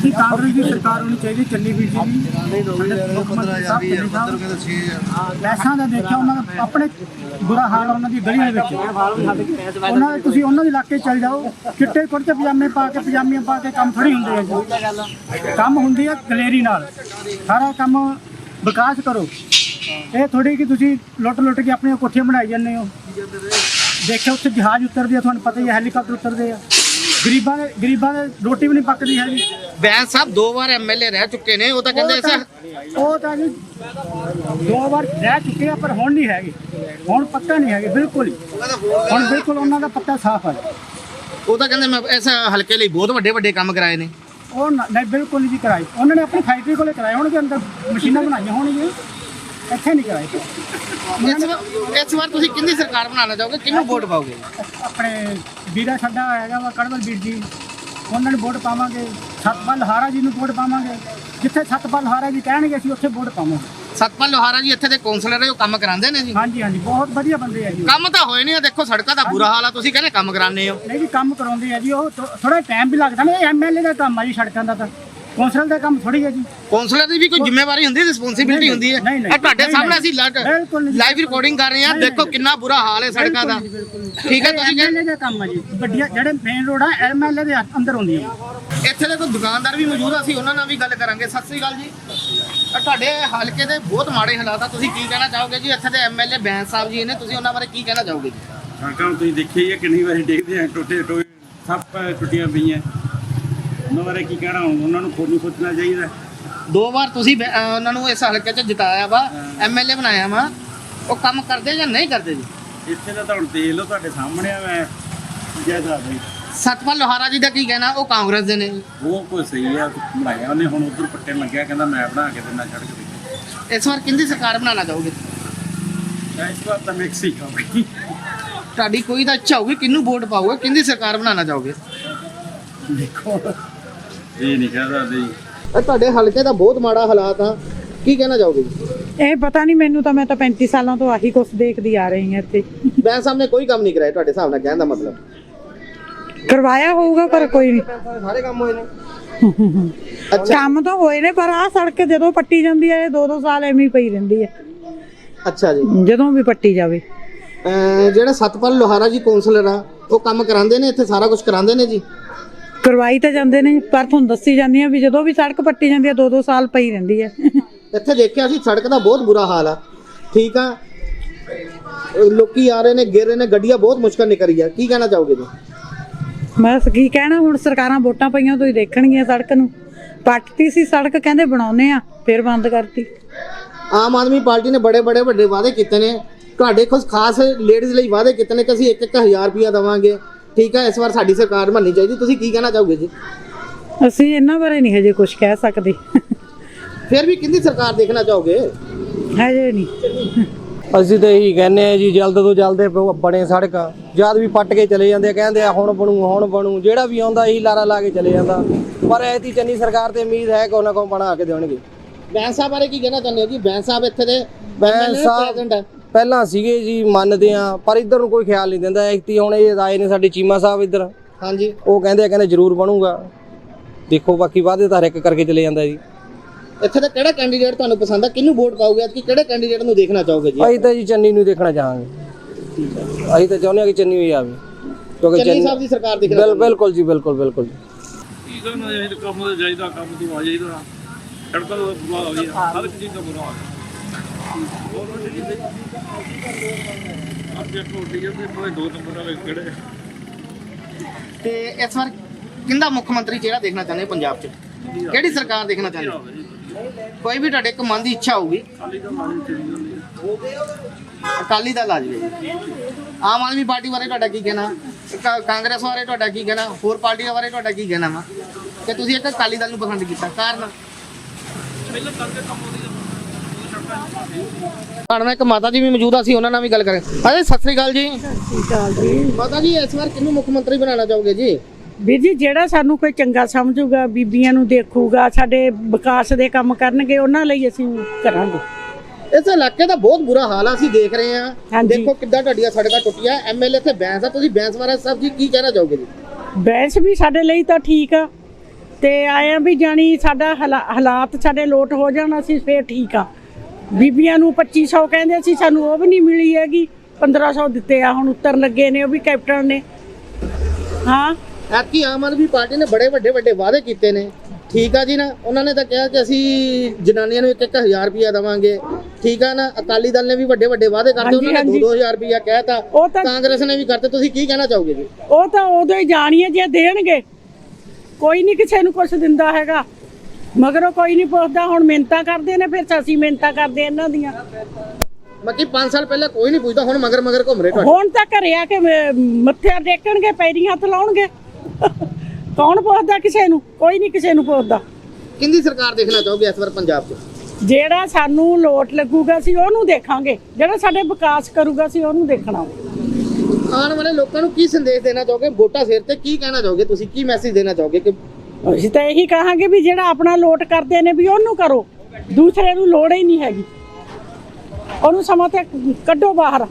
G: ਕੀ
H: ਕਾਂਗਰਸ ਦੀ ਸਰਕਾਰ ਹੋਣੀ ਚਾਹੀਦੀ ਚੱਲੀ ਵੀ ਸੀ
D: ਨਹੀਂ ਯਾਰ 15000 ਵੀ ਯਾਰ 15 ਕਹਿੰਦੇ 6000
H: ਪੈਸਾ ਦਾ ਦੇਖਿਆ ਉਹਨਾਂ ਦਾ ਆਪਣੇ ਬੁਰਾ ਹਾਲ ਉਹਨਾਂ ਦੀ ਗਲੀ ਦੇ ਵਿੱਚ। ਉਹਨਾਂ ਦੇ ਤੁਸੀਂ ਉਹਨਾਂ ਦੇ ਇਲਾਕੇ 'ਚ ਚਲ ਜਾਓ, ਚਿੱਟੇ ਕੁੜਤੇ ਪਜਾਮੇ ਪਾ ਕੇ, ਪਜਾਮੀਆਂ ਪਾ ਕੇ ਕੰਮ ਥੋੜੀ ਹੁੰਦੇ ਆ ਜੀ। ਕੰਮ ਹੁੰਦੀ ਆ ਕਲੇਰੀ ਨਾਲ। ਸਾਰਾ ਕੰਮ ਵਿਕਾਸ ਕਰੋ। ਇਹ ਥੋੜੀ ਕਿ ਤੁਸੀਂ ਲੁੱਟ ਲੁੱਟ ਕੇ ਆਪਣੀਆਂ ਕੋਠੀਆਂ ਬਣਾਈ ਜਾਂਦੇ ਹੋ। ਦੇਖਿਓ ਉੱਥੇ ਜਹਾਜ਼ ਉਤਰਦੇ ਆ, ਤੁਹਾਨੂੰ ਪਤਾ ਹੀ ਹੈ ਹੈਲੀਕਾਪਟਰ ਉਤਰਦੇ ਆ। ਗਰੀਬਾਂ ਦੇ ਗਰੀਬਾਂ ਦੇ ਰੋਟੀ ਵੀ ਨਹੀਂ ਪੱਕਦੀ ਹੈਗੀ।
B: ਬੈਂਸ ਸਾਹਿਬ ਦੋ ਵਾਰ ਐਮਐਲਏ ਰਹਿ ਚੁੱਕੇ ਨੇ ਉਹ ਤਾਂ ਕਹਿੰਦੇ
H: ਉਹ ਤਾਂ- ਉਹ ਤਾਂ ਜੀ ਦੋ ਵਾਰ ਰਹਿ ਚੁੱਕੇ ਆ ਪਰ ਹੁਣ ਨਹੀਂ ਹੈਗੇ। ਹੁਣ ਪੱਕਾ ਨਹੀਂ ਹੈਗੇ ਬਿਲਕੁਲ ਹੀ। ਹੁਣ ਬਿਲਕੁਲ ਉਹਨਾਂ ਦਾ ਪੱਤਾ ਸਾਫ਼ ਹੈ।
B: ਉਹ ਤਾਂ ਕਹਿੰਦੇ ਮੈਂ ਇਸ ਹਲਕੇ ਲਈ ਬਹੁਤ ਵੱਡੇ ਵੱਡੇ ਕੰਮ ਕਰਾਏ ਨੇ।
H: ਉਹ ਨਾ- ਨਹੀਂ ਬਿਲਕੁਲ ਨਹੀਂ ਜੀ ਕਰਾਈ ਉਹਨਾਂ ਨੇ ਆਪਣੀ ਫੈਕਟਰੀ ਕੋਲੇ ਕਰਾਏ ਹੋਣਗੇ ਅੰਦਰ ਮਸ਼ੀਨਾਂ ਬਣਾਈਆਂ ਹੋਣਗੀਆਂ। ਇੱਥੇ ਨਹੀਂ ਕਰਾਏ।
B: ਇਸ ਵਾਰ ਇਸ ਵਾਰ ਤੁਸੀਂ ਕਿੰਨੀ ਸਰਕਾਰ ਬਣਾਉਣਾ ਚਾਹੋਗੇ? ਕਿਹਨੂੰ ਵੋਟ ਪਾਓਗੇ?
H: ਆਪਣੇ ਵੀਰਾ ਸਾਡਾ ਹੈਗਾ ਵਾ ਕੜਵਲ ਵੀਰ ਜੀ। ਉਹਨਾਂ ਨੂੰ ਵੋਟ ਪਾਵਾਂਗੇ। ਸਤਪਾਲ ਹਾਰਾ ਜੀ ਨੂੰ ਵੋਟ ਪਾਵਾਂਗੇ। ਜਿੱਥੇ ਸਤਪਾਲ ਹਾਰਾ ਜੀ ਕਹਿਣਗੇ ਅਸੀਂ ਉੱਥੇ ਵੋਟ ਪਾਵਾਂਗੇ।
B: ਸਤਪਾਲ ਲੋਹਾਰਾ ਜੀ ਇੱਥੇ ਦੇ ਕੌਂਸਲਰ ਹੈ ਉਹ ਕੰਮ ਕਰਾਉਂਦੇ ਨੇ ਜੀ?
H: ਹਾਂਜੀ ਹਾਂਜੀ ਬਹੁਤ ਵਧੀਆ ਬੰਦੇ ਆ ਜੀ ਉਹ।
B: ਕੰਮ ਤਾਂ ਹੋਏ ਨਹੀਂ ਆ ਦੇਖੋ ਸੜਕਾਂ ਦਾ ਬੁਰਾ ਹਾਲ ਆ ਤੁਸੀਂ ਕਹਿੰਦੇ ਕੰਮ ਕਰਾਉਂਦੇ ਹੋ।
H: ਨਹੀਂ ਜੀ ਕੰਮ ਕਰਾਉਂਦੇ ਆ ਜੀ ਉਹ ਥੋੜਾ ਟਾਈਮ ਵੀ ਲੱਗਦਾ ਨਾ ਇਹ ਐਮਐਲਏ ਦਾ ਕੰਮ ਆ ਜੀ ਸੜਕਾਂ ਦਾ ਤਾਂ। ਕੌਂਸਲ ਦਾ ਕੰਮ ਥੋੜੀ ਹੈ ਜੀ।
B: ਕੌਂਸਲਰ ਦੀ ਵੀ ਕੋਈ ਜ਼ਿੰਮੇਵਾਰੀ ਹੁੰਦੀ ਹੈ ਰਿਸਪੌਂਸਿਬਿਲਟੀ ਹੁੰਦੀ ਹੈ।
H: ਨਹੀਂ, ਨਹੀਂ,
B: ਇਹ ਤੁਹਾਡੇ
H: ਨਹੀਂ,
B: ਸਾਹਮਣੇ। ਅਸੀਂ
H: ਬਿਲਕੁਲ ਨਹੀਂ।
B: ਲਾਈਵ ਰਿਕਾਰਡਿੰਗ ਕਰ ਰਹੇ ਹਾਂ।
H: ਨਹੀਂ,
B: ਦੇਖੋ
H: ਨਹੀਂ।
B: ਕਿੰਨਾ ਬੁਰਾ ਹਾਲ ਹੈ ਸੜਕਾਂ ਦਾ। ਠੀਕ ਹੈ ਤੁਸੀਂ
H: ਐਮਐਲਏ ਦਾ ਕੰਮ ਆ ਜੀ। ਗੱਡੀਆਂ ਜਿਹੜੇ ਮੇਨ ਰੋਡ ਆ ਐਮਐਲਏ ਦੇ ਅੰਦਰ ਹੁੰਦੀਆਂ।
B: ਇੱਥੇ ਦੇ ਕੋਈ ਦੁਕਾਨਦਾਰ ਵੀ ਮੌਜੂਦ ਆ ਅਸੀਂ ਉਹਨਾਂ ਨਾਲ ਵੀ ਗੱਲ ਕਰਾਂਗੇ। ਸਤਿ ਸ੍ਰੀ ਅਕਾਲ ਜੀ। ਇਹ ਤੁਹਾਡੇ ਹਲਕੇ ਦੇ ਬਹੁਤ ਮਾੜੇ ਹਾਲਾਤ ਆ। ਤੁਸੀਂ ਕੀ ਕਹਿਣਾ ਚਾਹੋਗੇ ਜੀ? ਇੱਥੇ ਦੇ ਐਮਐਲਏ ਬੈਂਸ ਸਾਹਿਬ ਜੀ ਨੇ ਤੁਸੀਂ ਉਹਨਾਂ ਬਾਰੇ ਕੀ ਕਹਿਣਾ ਚਾਹੋਗੇ ਜੀ?
D: ਸੜਕਾਂ ਤੁਸੀਂ ਦੇਖਿਆ ਹੀ ਹੈ ਕਿੰਨੀ ਵਾਰੀ ਦੇਖਦੇ ਆ ਟੁੱਟੇ ਟੋਏ ਸਭ ਟੁੱਟੀਆਂ ਪਈਆਂ। ਉਹਨਾਂ ਬਾਰੇ ਕੀ ਕਹਿਣਾ? ਹੁਣ ਉਹਨਾਂ ਨੂੰ ਖੁਦ ਨੂੰ ਸੋਚਣਾ ਚਾਹੀਦਾ।
B: ਦੋ ਵਾਰ ਤੁਸੀਂ ਬੈ- ਅਹ ਉਹਨਾਂ ਨੂੰ ਇਸ ਹਲਕੇ 'ਚ ਜਿਤਾਇਆ ਵਾ ਐਮਐਲਏ ਬਣਾਇਆ ਵਾ ਉਹ ਕੰਮ ਕਰਦੇ ਜਾਂ ਨਹੀਂ ਕਰਦੇ ਜੀ?
D: ਇੱਥੇ ਤਾਂ ਹੁਣ ਦੇਖ ਲਓ ਤੁਹਾਡੇ ਸਾਹਮਣੇ ਆ ਮੈਂ ਜੈਸਾ ਬਈ
B: ਸਤਪਾਲ ਲੋਹਾਰਾ ਜੀ ਦਾ ਕੀ ਕਹਿਣਾ? ਉਹ ਕਾਂਗਰਸ ਦੇ ਨੇ।
D: ਉਹ ਕੋਈ ਸਹੀ ਆ ਬਣਾਇਆ ਉਹਨੇ ਹੁਣ ਉਧਰ ਪੱਟੇ ਲੱਗਿਆ ਕਹਿੰਦਾ ਮੈਂ ਬਣਾ ਕੇ ਦਿੰਦਾ ਸੜਕ ਤੇ
B: ਇਸ ਵਾਰ ਕਿੰਦੀ ਸਰਕਾਰ ਬਣਾਉਣਾ ਚਾਹੋਗੇ?
D: ਇਸ ਵਾਰ ਤਾਂ ਮਿਕਸ ਹੀ ਹੋ ਗਈ
B: ਤੁਹਾਡੀ ਕੋਈ ਤਾਂ ਇੱਛਾ ਹੋਊਗੀ ਕਿਹਨੂੰ ਵੋਟ ਪਾਓਗੇ? ਕਿੰਦੀ ਸਰਕਾਰ ਬਣਾਉਣਾ ਚਾਹੋਗੇ?
D: ਦੇਖੋ ਇਹ ਨਹੀਂ ਕਹਿ ਸਕਦੇ ਜੀ।
B: ਇਹ ਤੁਹਾਡੇ ਹਲਕੇ ਦਾ ਬਹੁਤ ਮਾੜਾ ਹਾਲਾਤ ਆ। ਕੀ ਕਹਿਣਾ ਚਾਹੋਗੇ ਜੀ?
C: ਇਹ ਪਤਾ ਨਹੀਂ ਮੈਨੂੰ ਤਾਂ ਮੈਂ ਤਾਂ 35 ਸਾਲਾਂ ਤੋਂ ਆਹੀ ਕੁਛ ਦੇਖਦੀ ਆ ਰਹੀ ਹਾਂ ਇੱਥੇ।
B: ਬੈਂਸ ਸਾਹਿਬ ਨੇ ਕੋਈ ਕੰਮ ਨਹੀਂ ਕਰਾਇਆ ਤੁਹਾਡੇ ਹਿਸਾਬ ਨਾਲ ਕਹਿਣ ਦਾ ਮਤਲਬ।
C: ਕਰਵਾਇਆ ਹੋਊਗਾ ਪਰ ਕੋਈ ਨਹੀਂ।
B: ਸਾਰੇ ਕੰਮ ਹੋਏ ਨੇ।
C: ਕੰਮ ਤਾਂ ਹੋਏ ਨੇ ਪਰ ਆਹ ਸੜਕ ਜਦੋਂ ਪੱਟੀ ਜਾਂਦੀ ਹੈ ਇਹ ਦੋ ਦੋ ਸਾਲ ਐਵੇਂ ਹੀ ਪਈ ਰਹਿੰਦੀ ਹੈ
B: ਅੱਛਾ ਜੀ।
C: ਜਦੋਂ ਵੀ ਪੱਟੀ ਜਾਵੇ।
B: ਅਹ ਜਿਹੜਾ ਸਤਪਾਲ ਲੋਹਾਰਾ ਜੀ ਕਾਉਂਸਲਰ ਆ ਉਹ ਕੰਮ ਕਰਾਉਂਦੇ ਨੇ ਇੱਥੇ ਸਾਰਾ ਕੁਝ ਕਰਾਉਂਦੇ ਨੇ ਜੀ?
C: ਕਰਵਾਈ ਤਾਂ ਜਾਂਦੇ ਨੇ ਪਰ ਤੁਹਾਨੂੰ ਦੱਸੀ ਜਾਂਦੀ ਆ ਵੀ ਜਦੋਂ ਵੀ ਸੜਕ ਪੱਟੀ ਜਾਂਦੀ ਦੋ ਦੋ ਸਾਲ ਪਈ ਰਹਿੰਦੀ ਹੈ
B: ਇੱਥੇ ਦੇਖਿਆ ਸੀ ਸੜਕ ਦਾ ਬਹੁਤ ਬੁਰਾ ਹਾਲ ਆ। ਠੀਕ ਆ? ਲੋਕੀ ਆ ਰਹੇ ਨੇ ਗਿਰ ਰਹੇ ਨੇ ਗੱਡੀਆਂ ਬਹੁਤ ਮੁਸ਼ਕਲ ਨਿਕਲ ਰਹੀ ਆ। ਕੀ ਕਹਿਣਾ ਚਾਹੋਗੇ ਜੀ?
C: ਬਸ ਕੀ ਕਹਿਣਾ ਹੁਣ ਸਰਕਾਰਾਂ ਵੋਟਾਂ ਪਈਆਂ ਤੋਂ ਹੀ ਦੇਖਣਗੀਆਂ ਸੜਕ ਨੂੰ। ਪੱਟਤੀ ਸੀ ਸੜਕ ਕਹਿੰਦੇ ਬਣਾਉਨੇ ਆ ਫਿਰ ਬੰਦ ਕਰਤੀ।
B: ਆਮ ਆਦਮੀ ਪਾਰਟੀ ਨੇ ਬੜੇ ਬੜੇ ਵੱਡੇ ਵਾਅਦੇ ਕੀਤੇ ਨੇ। ਤੁਹਾਡੇ ਖਾਸ ਲੇਡੀਜ਼ ਲਈ ਵਾਅਦੇ ਕੀਤੇ ਨੇ ਕਿ ਅਸੀਂ 1-1000 ਰੁਪਇਆ ਦੇਵਾਂਗੇ। ਠੀਕ ਆ ਇਸ ਵਾਰ ਸਾਡੀ ਸਰਕਾਰ ਬਣਨੀ ਚਾਹੀਦੀ। ਤੁਸੀਂ ਕੀ ਕਹਿਣਾ ਚਾਹੋਗੇ ਜੀ?
C: ਅਸੀਂ ਇਹਨਾਂ ਬਾਰੇ ਨਹੀਂ ਹਜੇ ਕੁਝ ਕਹਿ ਸਕਦੇ।
B: ਫਿਰ ਵੀ ਕਿੰਦੀ ਸਰਕਾਰ ਦੇਖਣਾ ਚਾਹੋਗੇ?
C: ਹਜੇ ਨਹੀਂ।
I: ਅਸੀਂ ਤਾਂ ਇਹੀ ਕਹਿੰਦੇ ਆ ਜੀ ਜਲਦ ਤੋਂ ਜਲਦ ਬਣੇ ਸੜਕਾਂ। ਜਦ ਵੀ ਪੱਟ ਕੇ ਚਲੇ ਜਾਂਦੇ ਆ ਕਹਿੰਦੇ ਆ ਹੁਣ ਬਣੂ ਹੁਣ ਬਣੂ। ਜਿਹੜਾ ਵੀ ਆਉਂਦਾ ਇਹੀ ਲਾਰਾ ਲਾ ਕੇ ਚਲੇ ਜਾਂਦਾ। ਪਰ ਐਤੀ ਚੰਨੀ ਸਰਕਾਰ ਤੇ ਉਮੀਦ ਹੈ ਕਿ ਉਹਨਾਂ ਕੋਲ ਬਣਾ ਕੇ ਦੇਣਗੇ।
B: ਬੈਂਸ ਬਾਰੇ ਕੀ ਕਹਿਣਾ ਚਾਹੁੰਦੇ ਹੋ ਜੀ? ਬੈਂਸ ਇੱਥੇ ਦੇ
I: ਬੈਂਸ
B: ਪ੍ਰੈਜ਼ੀਡੈਂਟ ਹੈ।
I: ਪਹਿਲਾਂ ਸੀਗੇ ਜੀ ਮੰਨਦੇ ਆ ਪਰ ਇੱਧਰ ਨੂੰ ਕੋਈ ਖਿਆਲ ਨਹੀਂ ਦਿੰਦਾ। ਐਤੀ ਹੁਣ ਇਹ ਆਏ ਨੇ ਸਾਡੇ ਚੀਮਾ ਸਾਹਿਬ ਇੱਧਰ।
B: ਹਾਂਜੀ।
I: ਉਹ ਕਹਿੰਦੇ ਆ ਕਹਿੰਦੇ ਜ਼ਰੂਰ ਬਣੂਗਾ। ਦੇਖੋ ਬਾਕੀ ਵਾਅਦੇ ਤਾਂ ਹਰ ਇੱਕ ਕਰਕੇ ਚਲੇ ਜਾਂਦਾ ਜੀ।
B: ਇੱਥੇ ਦਾ ਕਿਹੜਾ ਕੈਂਡੀਡੇਟ ਤੁਹਾਨੂੰ ਪਸੰਦ ਆ? ਕਿਹਨੂੰ ਵੋਟ ਪਾਓਗੇ? ਕਿ ਕਿਹੜੇ ਕੈਂਡੀਡੇਟ ਨੂੰ ਦੇਖਣਾ ਚਾਹੋਗੇ ਜੀ?
I: ਅਸੀਂ ਤਾਂ ਜੀ ਚੰਨੀ ਨੂੰ ਦੇਖਣਾ ਚਾਹਾਂਗੇ। ਅਸੀਂ ਤਾਂ ਚਾਹੁੰਦੇ ਆ ਕਿ ਚੰਨੀ ਹੋਈ ਆਵੇ। ਕਿਉਂਕਿ
B: ਚੰਨੀ ਸਾਹਿਬ ਦੀ ਸਰਕਾਰ ਦੇਖਣਾ
I: ਬਿਲ- ਬਿਲਕੁਲ ਜੀ ਬਿਲਕੁਲ ਬਿਲਕੁਲ
G: ਇਹਦਾ ਨਾ ਇਹ ਕੰਮ ਦਾ ਚਾਹੀਦਾ ਕੰਮ ਦੀ ਆ ਜਾਈਦਾ। ਸੜਕਾਂ ਦਾ ਬੁਰਾ ਹੋ ਗਿਆ। ਹਰ ਇੱਕ ਚੀਜ਼ ਦਾ ਬੁਰਾ ਹੈ। ਅੱਜ
B: ਤੇ ਇਸ ਵਾਰ ਕਿੰਦਾ ਮੁੱਖ ਮੰਤਰੀ ਜਿਹੜਾ ਦੇਖਣਾ ਚਾਹੁੰਦੇ ਹੋ ਪੰਜਾਬ 'ਚ? ਕਿਹੜੀ ਸਰਕਾਰ ਦੇਖਣਾ ਚਾਹੁੰਦੇ ਹੋ? ਕੋਈ ਵੀ ਤੁਹਾਡੇ ਇੱਕ ਮਨ ਦੀ ਇੱਛਾ ਹੋਊਗੀ। ਅਕਾਲੀ ਦਲ ਆ ਜਾਵੇ ਜੀ। ਆਮ ਆਦਮੀ ਪਾਰਟੀ ਬਾਰੇ ਤੁਹਾਡਾ ਕੀ ਕਹਿਣਾ? ਕਾ- ਕਾਂਗਰਸ ਬਾਰੇ ਤੁਹਾਡਾ ਕੀ ਕਹਿਣਾ? ਹੋਰ ਪਾਰਟੀਆਂ ਬਾਰੇ ਤੁਹਾਡਾ ਕੀ ਕਹਿਣਾ ਵਾ? ਕਿ ਤੁਸੀਂ ਇੱਕ ਅਕਾਲੀ ਦਲ ਨੂੰ ਪਸੰਦ ਕੀਤਾ, ਕਾਰਨ? ਤੁਹਾਡੇ ਨਾਲ ਇੱਕ ਮਾਤਾ ਜੀ ਵੀ ਮੌਜੂਦ ਆ ਸੀ ਉਹਨਾਂ ਨਾਲ ਵੀ ਗੱਲ ਕਰਾਂਗੇ। ਅਜੇ ਸਤਿ ਸ੍ਰੀ ਅਕਾਲ ਜੀ। ਮਾਤਾ ਜੀ ਇਸ ਵਾਰ ਕਿਹਨੂੰ ਮੁੱਖ ਮੰਤਰੀ ਬਣਾਉਣਾ ਚਾਹੋਗੇ ਜੀ?
C: ਵੀਰ ਜੀ ਜਿਹੜਾ ਸਾਨੂੰ ਕੋਈ ਚੰਗਾ ਸਮਝੂਗਾ ਬੀਬੀਆਂ ਨੂੰ ਦੇਖੂਗਾ ਸਾਡੇ ਵਿਕਾਸ ਦੇ ਕੰਮ ਕਰਨਗੇ ਉਹਨਾਂ ਲਈ ਅਸੀਂ ਕਰਾਂਗੇ।
B: ਇਸ ਇਲਾਕੇ ਦਾ ਬਹੁਤ ਬੁਰਾ ਹਾਲ ਆ ਅਸੀਂ ਦੇਖ ਰਹੇ ਹਾਂ।
C: ਹਾਂਜੀ।
B: ਦੇਖੋ ਕਿੱਦਾਂ ਤੁਹਾਡੀਆਂ ਸੜਕਾਂ ਟੁੱਟੀਆਂ ਐਮਐਲਏ ਤੇ ਬੈਂਸ ਆ ਤੁਸੀਂ ਬੈਂਸ ਬਾਰੇ ਸਭ ਜੀ ਕੀ ਕਹਿਣਾ ਚਾਹੋਗੇ ਜੀ?
C: ਬੈਂਸ ਵੀ ਸਾਡੇ ਲਈ ਤਾਂ ਠੀਕ ਆ ਤੇ ਆਏ ਆ ਵੀ ਜਾਣੀ ਸਾਡਾ ਹਾਲਾ- ਹਾਲਾਤ ਸਾਡੇ ਲੋਟ ਹੋ ਜਾਣ ਅਸੀਂ ਫੇਰ ਠੀਕ ਆ। ਬੀਬੀਆਂ ਨੂੰ 2500 ਕਹਿੰਦੇ ਸੀ ਸਾਨੂੰ ਉਹ ਵੀ ਨਹੀਂ ਮਿਲੀ ਹੈਗੀ। 1500 ਦਿੱਤੇ ਆ ਹੁਣ ਉੱਤਰ ਲੱਗੇ ਨੇ ਉਹ ਵੀ ਕੈਪਟਨ ਨੇ। ਹਾਂ?
B: ਐਤਕੀ ਆਮ ਆਦਮੀ ਪਾਰਟੀ ਨੇ ਬੜੇ ਵੱਡੇ ਵੱਡੇ ਵਾਅਦੇ ਕੀਤੇ ਨੇ। ਠੀਕ ਆ ਜੀ ਨਾ ਉਹਨਾਂ ਨੇ ਤਾਂ ਕਿਹਾ ਕਿ ਅਸੀਂ ਜਨਾਨੀਆਂ ਨੂੰ ਇੱਕ ਇੱਕ ਹਜ਼ਾਰ ਰੁਪਇਆ ਦੇਵਾਂਗੇ। ਠੀਕ ਆ ਨਾ ਅਕਾਲੀ ਦਲ ਨੇ ਵੀ ਵੱਡੇ ਵੱਡੇ ਵਾਅਦੇ
C: ਹਾਂਜੀ,
B: ਉਹਨਾਂ ਨੇ
C: ਹਾਂਜੀ।
B: 2-2000 ਰੁਪਇਆ ਕਹਿਤਾ ਕਾਂਗਰਸ ਨੇ ਵੀ ਕਰਤੇ ਤੁਸੀਂ ਕੀ ਕਹਿਣਾ ਚਾਹੋਗੇ ਜੀ?
C: ਉਹ ਤਾਂ ਉਦੋਂ ਹੀ ਜਾਣੀਏ ਜੇ ਦੇਣਗੇ। ਕੋਈ ਨਹੀਂ ਕਿਸੇ ਨੂੰ ਕੁਝ ਦਿੰਦਾ ਹੈਗਾ। ਮਗਰੋਂ ਕੋਈ ਨਹੀਂ ਪੁੱਛਦਾ ਹੁਣ ਮਿੰਤਾ ਕਰਦੇ ਨੇ ਫਿਰ ਅਸੀਂ ਮਿੰਤਾ ਕਰਦੇ ਇਹਨਾਂ ਦੀਆਂ।
B: ਮੱਕੀ 5 ਸਾਲ ਪਹਿਲਾਂ ਕੋਈ ਨਹੀਂ ਪੁੱਛਦਾ ਹੁਣ ਮਗਰ ਮਗਰ ਘੁੰਮ ਰਹੇ ਤੁਹਾਡੇ।
C: ਹੁਣ ਤਾਂ ਘਰੇ ਆ ਕੇ ਮੱਥੇ ਟੇਕਣਗੇ ਪੈਰੀਂ ਹੱਥ ਲਾਉਣਗੇ। ਕੌਣ ਪੁੱਛਦਾ ਕਿਸੇ ਨੂੰ? ਕੋਈ ਨਹੀਂ ਕਿਸੇ ਨੂੰ ਪੁੱਛਦਾ।
B: ਕਿੰਦੀ ਸਰਕਾਰ ਦੇਖਣਾ ਚਾਹੋਗੇ ਇਸ ਵਾਰ ਪੰਜਾਬ 'ਚ?
C: ਜਿਹੜਾ ਸਾਨੂੰ ਲੋਟ ਲੱਗੂਗਾ ਸੀ ਉਹਨੂੰ ਦੇਖਾਂਗੇ। ਜਿਹੜਾ ਸਾਡੇ ਵਿਕਾਸ ਕਰੂਗਾ ਸੀ ਉਹਨੂੰ ਦੇਖਣਾ।
B: ਆਉਣ ਵਾਲੇ ਲੋਕਾਂ ਨੂੰ ਕੀ ਸੰਦੇਸ਼ ਦੇਣਾ ਚਾਹੋਗੇ? ਵੋਟਾਂ ਸਿਰ ਤੇ ਕੀ ਕਹਿਣਾ ਚਾਹੋਗੇ ਤੁਸੀਂ? ਕੀ ਮੈਸੇਜ ਦੇਣਾ ਚਾਹੋਗੇ ਕਿ
C: ਅਸੀਂ ਤਾਂ ਇਹੀ ਕਹਾਂਗੇ ਵੀ ਜਿਹੜਾ ਆਪਣਾ ਲੋਟ ਕਰਦੇ ਨੇ ਵੀ ਉਹਨੂੰ ਕਰੋ। ਦੂਸਰੇ ਨੂੰ ਲੋੜ ਹੀ ਨਹੀਂ ਹੈਗੀ। ਉਹਨੂੰ ਸਮਾਂ ਤੇ ਕੱਢੋ ਬਾਹਰ।